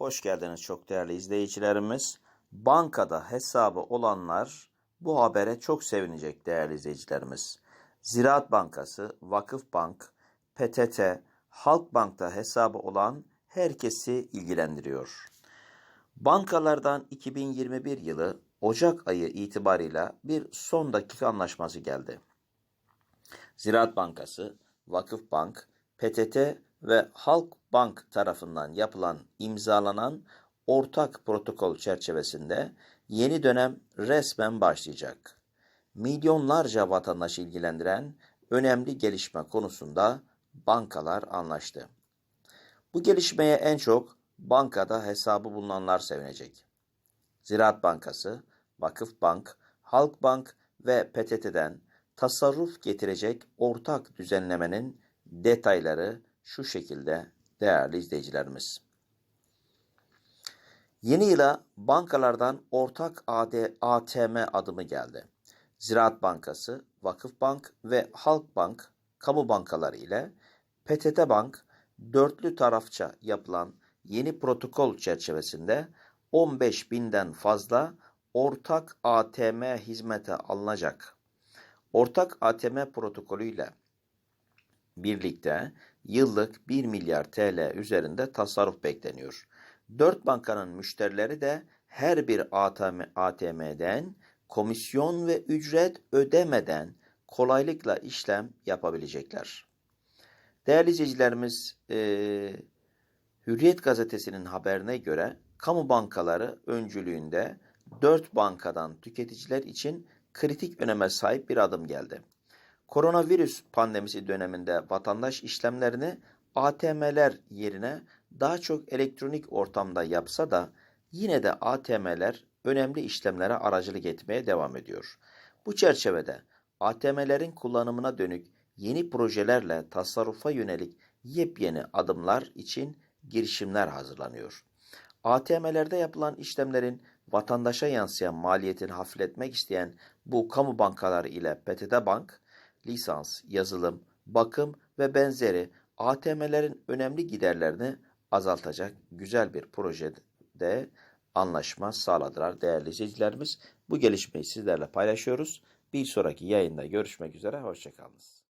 Hoş geldiniz çok değerli izleyicilerimiz. Bankada hesabı olanlar bu habere çok sevinecek değerli izleyicilerimiz. Ziraat Bankası, Vakıf Bank, PTT, Halkbank'ta hesabı olan herkesi ilgilendiriyor. Bankalardan 2021 yılı Ocak ayı itibarıyla bir son dakika anlaşması geldi. Ziraat Bankası, Vakıf Bank, PTT ve Halk Bank tarafından yapılan, imzalanan ortak protokol çerçevesinde yeni dönem resmen başlayacak. Milyonlarca vatandaş ilgilendiren önemli gelişme konusunda bankalar anlaştı. Bu gelişmeye en çok bankada hesabı bulunanlar sevinecek. Ziraat Bankası, Vakıf Bank, Halk Bank ve PTT'den tasarruf getirecek ortak düzenlemenin detayları şu şekilde değerli izleyicilerimiz. Yeni yıla bankalardan ortak AD, ATM adımı geldi. Ziraat Bankası, Vakıf Bank ve Halk Bank kamu bankaları ile PTT Bank dörtlü tarafça yapılan yeni protokol çerçevesinde 15 binden fazla ortak ATM hizmete alınacak. Ortak ATM protokolüyle birlikte yıllık 1 milyar TL üzerinde tasarruf bekleniyor. Dört bankanın müşterileri de her bir ATM, ATM'den komisyon ve ücret ödemeden kolaylıkla işlem yapabilecekler. Değerli izleyicilerimiz, e, Hürriyet gazetesinin haberine göre kamu bankaları öncülüğünde dört bankadan tüketiciler için kritik öneme sahip bir adım geldi. Koronavirüs pandemisi döneminde vatandaş işlemlerini ATM'ler yerine daha çok elektronik ortamda yapsa da yine de ATM'ler önemli işlemlere aracılık etmeye devam ediyor. Bu çerçevede ATM'lerin kullanımına dönük yeni projelerle tasarrufa yönelik yepyeni adımlar için girişimler hazırlanıyor. ATM'lerde yapılan işlemlerin vatandaşa yansıyan maliyetini hafifletmek isteyen bu kamu bankaları ile PTT Bank, lisans, yazılım, bakım ve benzeri ATM'lerin önemli giderlerini azaltacak güzel bir projede anlaşma sağladılar değerli izleyicilerimiz. Bu gelişmeyi sizlerle paylaşıyoruz. Bir sonraki yayında görüşmek üzere, hoşçakalınız.